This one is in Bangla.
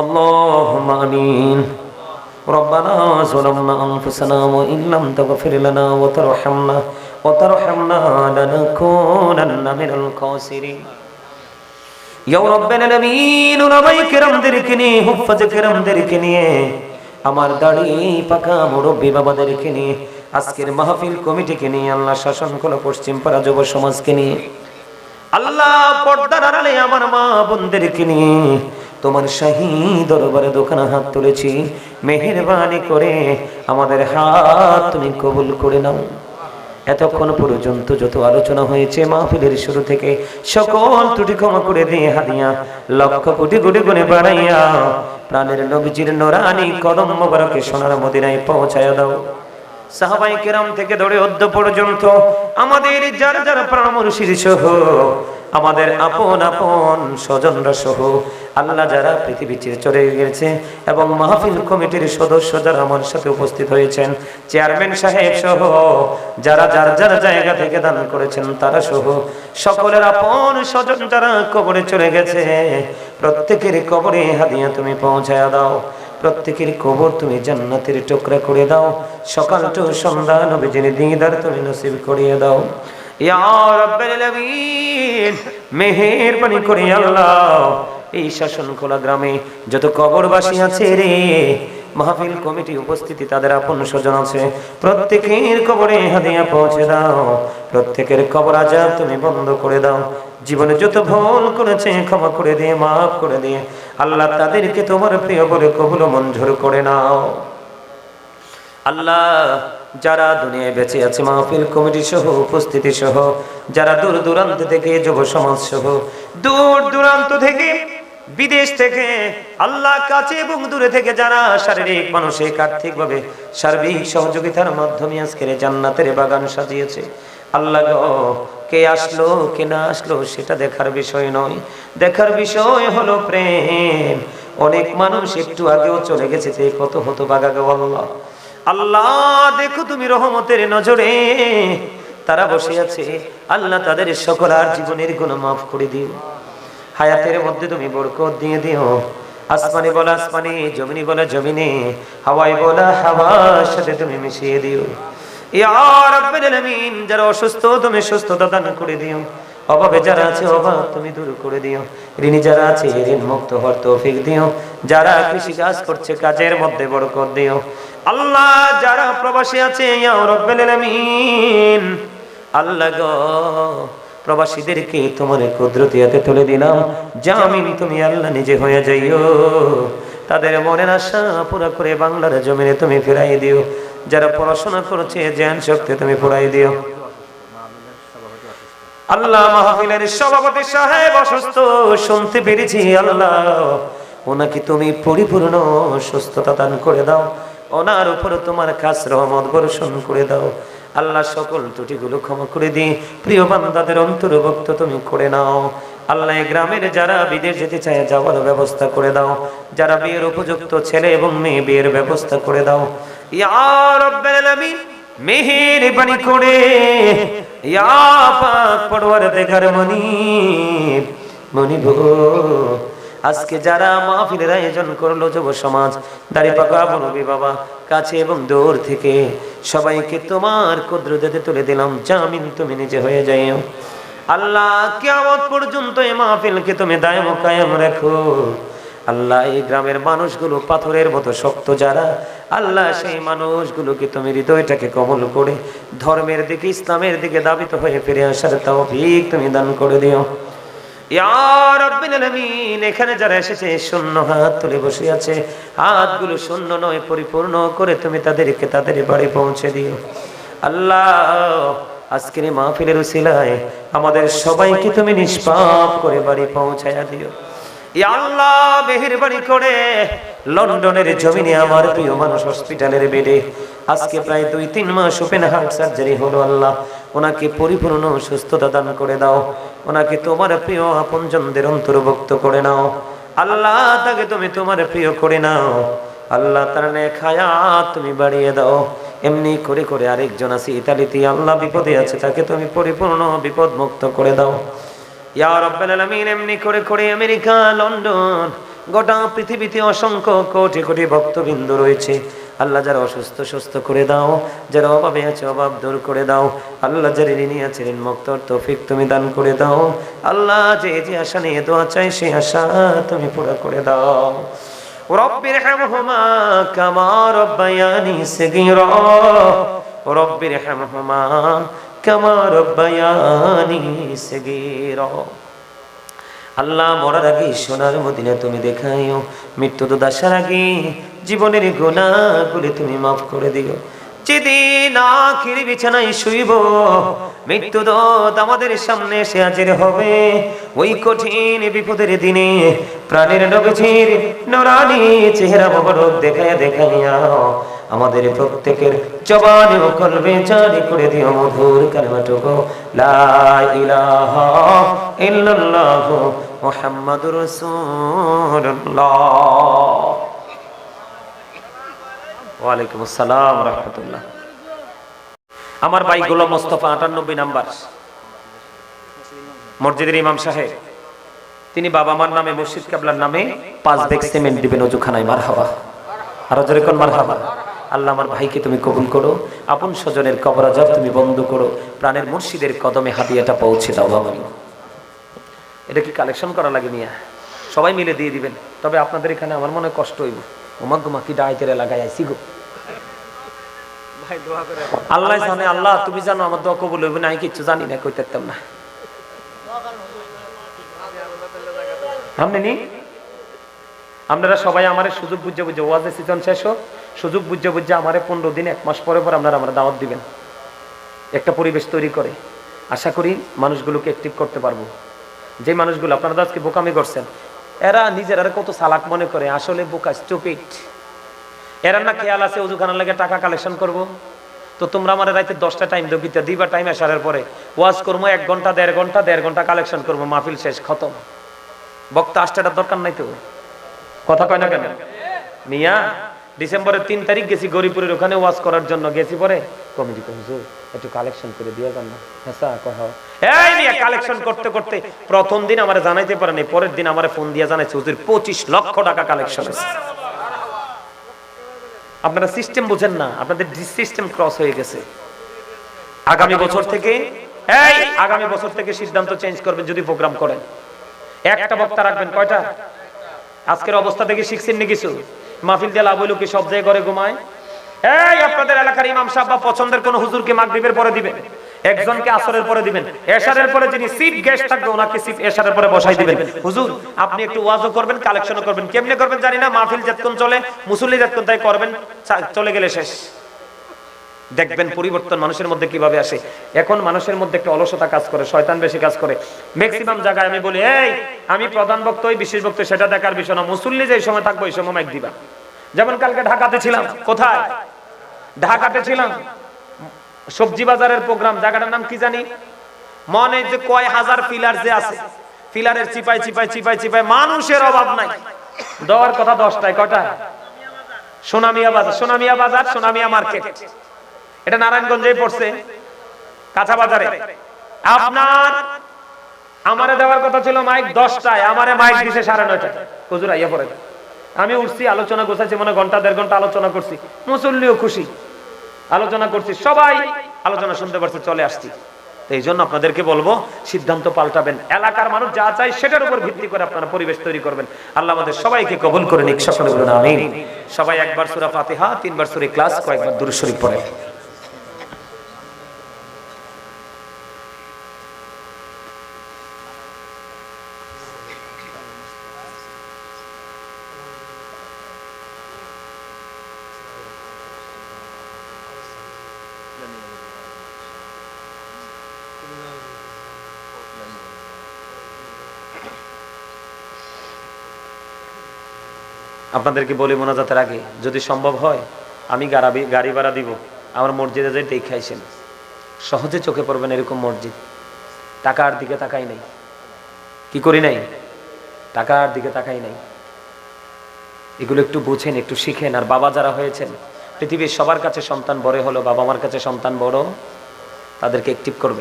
اللهم امين ربنا ظلمنا انفسنا وان لم تغفر لنا وترحمنا وترحمنا لنكونن من الخاسرين ইয়া রব্বানা নবীন ওলামাই কেরামদেরকে নিয়ে হুফাজে কেরামদেরকে নিয়ে আমার দাড়ি পাকা মুরব্বী বাবাদেরকে নিয়ে আজকের মাহফিল কমিটিকে নিয়ে আল্লাহ শাসন করো পশ্চিম পাড়া যুব সমাজকে নিয়ে আল্লাহ পর্দার আড়ালে আমার মা বোনদেরকে নিয়ে তোমার শাহী দরবারে দোকানে হাত তুলেছি। মেহেরবানি করে আমাদের হাত তুমি কবুল করে নাও। এতক্ষণ পর্যন্ত যত আলোচনা হয়েছে মাহফিলের শুরু থেকে সকল ত্রুটি ক্ষমা করে দিয়ে হাদিয়া লক্ষ কোটি কোটি গুণে বাড়াইয়া প্রাণের নবীজির নোরানি কদম মোবারকে সোনার মদিনায় পৌঁছায় দাও। সাহাবাই কেরাম থেকে ধরে অদ্য পর্যন্ত আমাদের যারা যারা পরামর্শীর সহ আমাদের আপন আপন স্বজনরা সহ আল্লাহ যারা পৃথিবী চলে গেছে এবং মাহফিল কমিটির সদস্য যারা আমার সাথে উপস্থিত হয়েছেন, চেয়ারম্যান সাহেব সহ যারা যার যার জায়গা থেকে দান করেছেন তারা সহ সকলের আপন স্বজন যারা কবরে চলে গেছে, প্রত্যেকের কবরে হাদিয়া তুমি পৌঁছায়া দাও, প্রত্যেকের কবর তুমি জান্নাতের টুকরা করে দাও, সকাল টু সন্ধ্যা নবীজির দিদার তুমি নসিব করিয়ে দাও। মেহেরবানি করে আল্লাহ। এই শাসন খোলা গ্রামে যত কবরবাসী আছে রে, মাহফিল কমিটি উপস্থিতি তাদের আপন স্বজন আছে। প্রত্যেকের কবরে হাদিয়া পৌঁছে দাও। প্রত্যেকের কবর আজাব তুমি বন্ধ করে দাও। জীবনে যত ভুল করেছে ক্ষমা করে দিয়ে, মাফ করে দিয়ে, আল্লাহ তাদেরকে তোমার প্রিয় বলে কবুল মঞ্জুর করে নাও। আল্লাহ যারা দুনিয়ায় বেঁচে আছে, মাহফিল কমিটি সহ, উপস্থিতি সহ, যারা দূর দূরান্ত থেকে, যুব সমাজ সহ, দূর দূরান্ত থেকে, বিদেশ থেকে আল্লাহ কাছে এবং দূরে থেকে যারা শারীরিক, মানসিক আর্থিক ভাবে সার্বিক সহযোগিতার মাধ্যমে আজকের জান্নাতের বাগান সাজিয়েছে। আল্লাহ কে আসলো, কে না আসলো, সেটা দেখার বিষয় নয়। দেখার বিষয় হলো প্রেম। অনেক মানুষ একটু আগেও চলে গেছে কত হতো বাগা গো আল্লাহ। আল্লাহ, দেখো তুমি রহমতের নজরে। তারা বসে আছে। আল্লাহ তাদের সকল আর জীবনের গুণ মাফ করে দিও। হায়াতের মধ্যে তুমি বরকত দিয়ে দিও। আসমানে বলা আসমানে, জমিনি বলা জমিনে, হাওয়ায় বলা হাওয়ার সাথে তুমি মিশিয়ে দিও। ইয়া রাব্বিল আলামিন, যারা অসুস্থ, তুমি সুস্থতা দান করে দিও। অভাবে যারা আছে, অভাব তুমি দূর করে দিও। ঋণী যারা আছে ঋণ মুক্ত হওয়ার তৌফিক দিও। যারা কৃষি কাজ করছে, কাজের মধ্যে বরকত দিও। আল্লাহ, যারা প্রবাসী আছে, ইয়া আল্লাহ গো, প্রবাসীদেরকে তোমার কুদরতিয়াতে তুলে দিলাম। জামিন তুমি আল্লাহ নিজে হয়ে যাইও। তাদের মনের আশা পুরো করে বাংলার জমিনে তুমি ফেরাই দিও। যারা পড়াশোনা করছে, জ্ঞান শক্তি তুমি পুরাই দিও। আল্লাহ মাহফিলের সভাপতি সাহেব অসুস্থ, শুনতে পেরেছি আল্লাহ। ওনাকে তুমি পরিপূর্ণ সুস্থতা দান করে দাও। ওনার উপর তোমার কাজ রহমত বর্ষণ করে দাও। আল্লাহ সকল ত্রুটিগুলো ক্ষমা করে দিই প্রিয় বান্দাদের অন্তর্ভুক্ত তুমি করে নাও। আল্লাহ গ্রামের যারা বিদেশ যেতে চায়, যাওয়ার ব্যবস্থা করে দাও। যারা বিয়ের উপযুক্ত ছেলে এবং মেয়ে, বিয়ের ব্যবস্থা করে দাও। ইয়া রাব্বাল আলামিন, মেহেরবানি করে আজকে যারা মাহফিলের আয়োজন করল যুব সমাজ, দাড়ি পাকা বলবি বাবা, কাছে এবং দূর থেকে, সবাইকে তোমার কুদরতে তুলে দিলাম, জামিন তুমি নিজে হয়ে যাইও। আল্লাহ কিয়ামত পর্যন্ত এই মাহফিলকে তুমি দায় কায়েম রাখো। আল্লাহ এই গ্রামের মানুষগুলো পাথরের মতো শক্ত যারা। আল্লাহ সেই মানুষগুলোকে তুমি হৃদয়টাকে কমল করে ধর্মের দিকে, ইসলামের দিকে দাবিত হয়ে ফিরে আসার তাও তুমি দান করে দিও। এখানে যারা এসেছে, শূন্য হাত তুলে বসে আছে। হাতগুলো শূন্য নয়, পরিপূর্ণ করে তুমি তাদেরকে তাদের বাড়ি পৌঁছে দিও। আল্লাহ, আজকের মাহফিলের উসিলায় আমাদের সবাইকে তুমি নিষ্পাপ করে বাড়ি পৌঁছায়া দিও। আল্লাহ মেহেরবানি করে লন্ডনের জমিনে আমার প্রিয় মানুষ হসপিটালের বেডে। আজকে প্রায় দুই, তিন মাস ওপেন হার্ট সার্জারি হলো আল্লাহ। ওনাকে পরিপূর্ণ সুস্থতা দান করে দাও। ওনাকে তোমার প্রিয় আপনজনদের অন্তর্ভুক্ত করে নাও। আল্লাহ তাকে তুমি তোমার প্রিয় করে নাও। আল্লাহ তার খায়াত তুমি বাড়িয়ে দাও। এমনি করে করে আরেকজন আছে ইতালিতে, আল্লাহ বিপদে আছে, তাকে তুমি পরিপূর্ণ বিপদ মুক্ত করে দাও। এমনি করে করে আমেরিকা, লন্ডন, গোটা পৃথিবীতে অসংখ্য কোটি কোটি ভক্তবৃন্দ রয়েছে। আল্লাহ যারা অসুস্থ, সুস্থ করে দাও। যারা অভাবে আছে, অভাব দূর করে দাও। আল্লাহ যারা ঋণী আছে, ঋণ মুক্তর তৌফিক তুমি দান করে দাও। আল্লাহ যে যে আশা নিয়ে দোয়া চাই সে আশা তুমি পুরো করে দাও। রব্বির হামহুমা কামা রব্বায়ানি সিগিরা। রব্বির হামহুমা কামা রব্বায়ানি সগীরা। আল্লাহ মরার আগে সোনার মদিনা তুমি দেখাইও মৃত্যু তো দাসার আগে জীবনের গোনাগুলি তুমি মাফ করে দিও। যেদিন আখির বিছানায় শুইব। মৃত্যু আমাদের সামনে এসে হাজির হবে। ওই কঠিন বিপদের দিনে প্রাণের নবীজির নরানি চেহারা মোবারক দেখাইয়া দেখাইয়া আমাদের প্রত্যেকের জবানে ও কলবে জারি করে দিও মধুর কালেমাটুকু। লা ইলাহা ইল্লাল্লাহ মুহাম্মাদুর রাসূলুল্লাহ। ওয়ালাইকুম আসসালাম রহমতুল্লাহ। আমার ভাই গোলাম মোস্তফা আটানব্বই নাম্বার। মসজিদের ইমাম সাহেব, তিনি বাবা মার নামে মসজিদ কাবলার নামে পাঁচ বেগ সিমেন্ট দিবেন অজুখানায় মার হাওয়া আরও জোরে কোন মার হাওয়া আল্লাহ আমার ভাইকে তুমি কবুল করো, আপন স্বজনের কবর আজাব তুমি বন্ধ করো, প্রাণের মুর্শিদের কদমে হাতিয়াটা পৌঁছে দাও বাবা এটা কি কালেকশন করা লাগে মিয়া? সবাই মিলে দিয়ে দিবেন, তবে আপনাদের এখানে আমার মনে কষ্ট হইব। ওমাগুমা কি ডাইতেরে লাগাই আইসি গো। আল্লাহ জানে আল্লাহ তুমি জানো আমার দোয়া কবুল হইবে না আমি কিচ্ছু জানি না কইতে পারতাম না। সামনে নি? আপনারা সবাই আমার সুযোগ বুঝে বুঝে ওয়াজের সিজন শেষ হোক সুযোগ বুঝে বুঝে আমার পনেরো দিন এক মাস পরে পর আপনারা আমরা দাওয়াত দিবেন। একটা পরিবেশ তৈরি করে। আশা করি মানুষগুলোকে অ্যাক্টিভ করতে পারব। যে মানুষগুলো আপনারা আজকে বোকামি করছেন এরা নিজেরা কত সালাক মনে করে আসলে বোকা স্টুপিড এরা না খেয়াল আছে ওজুখানার লাগে টাকা কালেকশন করব? তো তোমরা আমার রাইতে দশটা টাইম দেবো দিবা টাইম আসার পরে। ওয়াজ করব এক ঘণ্টা, দেড় ঘণ্টা দেড় ঘণ্টা কালেকশন করব মাহফিল শেষ, খতম। বক্তা আসটাটার দরকার নাই তো? কথা কয় না কেন? মিয়া, ডিসেম্বরের তিন তারিখ গেছি গরিপুরের ওখানে ওয়াজ করার জন্য। গেছি পরে? কমিটি হুজুর, একটু কালেকশন করে দিয়ে যান না হ্যাঁ কহ। এই মিয়া কালেকশন করতে করতে প্রথম দিন আমার জানাইতে পারে নাই পরের দিন আমার ফোন দিয়ে জানাইছে, হুজুর, পঁচিশ লক্ষ টাকা কালেকশন আছে আপনারা সিস্টেম বোঝেন না আপনাদের সিস্টেম ক্রস হয়ে গেছে। আগামী বছর থেকে এই আগামী বছর থেকে সিদ্ধান্ত চেঞ্জ করবেন যদি প্রোগ্রাম করেন। একটা বক্তা রাখবেন কয়টা? আজকের অবস্থা থেকে শিখছেন নি কিছু? মাহফিল দিয়ে লাভ হইল কি সব জায়গায় ঘরে ঘুমায়? এই আপনাদের এলাকার ইমাম সাহেব বা পছন্দের কোন হুজুরকে মাগরিবের পরে দিবেন। একজনকে আসরের পরে দিবেন, এশারের পরে যিনি গেস্ট থাকবে, ওনাকে এশারের পরে বসাই দিবেন। হুজুর, আপনি একটু ওয়াজও করবেন কালেকশনও করবেন। কেমনে করবেন জানি না, মাহফিল চলে, মুসল্লি তাই করবেন চলে গেলে শেষ। দেখবেন পরিবর্তন মানুষের মধ্যে কীভাবে আসে। এখন মানুষের মধ্যে একটা অলসতা কাজ করে, শয়তান বেশি কাজ করে। ম্যাক্সিমাম জায়গায় আমি বলি, এই, আমি প্রধান বক্ত ওই বিশেষ বক্ত সেটা দেখার বিষয় না। মুসল্লি যে সময় থাকব, ওই সময় মাইক দিবা। যেমন কালকে ঢাকাতে ছিলাম, কোথায়? ঢাকাতে ছিলাম। সবজি বাজারের প্রোগ্রাম, জায়গাটার নাম কি জানি? মনে যে কয় হাজার পিলার যে আছে পিলারের চিপাই চিপাই চিপাই চিপাই মানুষের অভাব নাই। দেওয়ার কথা দশটায় কয়টা সোনামিয়া বাজার সোনামিয়া বাজার, সোনামিয়া মার্কেট। এটা নারায়ণগঞ্জে পড়ছে, কাঁচা বাজারে। আপনার, আমারে দেওয়ার কথা ছিল মাইক দশটায়, আমারে মাইক দিছে সাড়ে নয়টায়। হুজুর, আইয়া পড়ে আমি উঠছি, আলোচনা গোছাইছি, মনে ঘণ্টা, দেড় ঘণ্টা আলোচনা করছি। মুসল্লিও খুশি। আলোচনা করছি, সবাই আলোচনা শুনতে পারছে, চলে আসছি। এই জন্য আপনাদেরকে বলব, সিদ্ধান্ত পাল্টাবেন। এলাকার মানুষ যা চাই সেটার উপর ভিত্তি করে আপনারা পরিবেশ তৈরি করবেন। আল্লাহ আমাদের সবাইকে কবুল করে নিক, সকলে সবাই একবার সুরা ফাতিহা, তিনবার সুরে ক্লাস কয়েকবার দূর শরীফ পড়ে। আপনাদেরকে বলি মোনাজাতের আগে, যদি সম্ভব হয়, আমি গাড়ি গাড়ি ভাড়া দিব। আমার মসজিদে যে দেখে আইসেন সহজে চোখে পড়বেন এরকম মসজিদ। টাকার দিকে তাকাই নাই। কি করি নাই? টাকার দিকে তাকাই নাই। এগুলো একটু বুঝেন, একটু শিখেন। আর বাবা যারা হয়েছেন, পৃথিবীর সবার কাছে সন্তান বড় হলো, বাবা মার কাছে সন্তান বড়, তাদেরকে অ্যাক্টিভ করবে।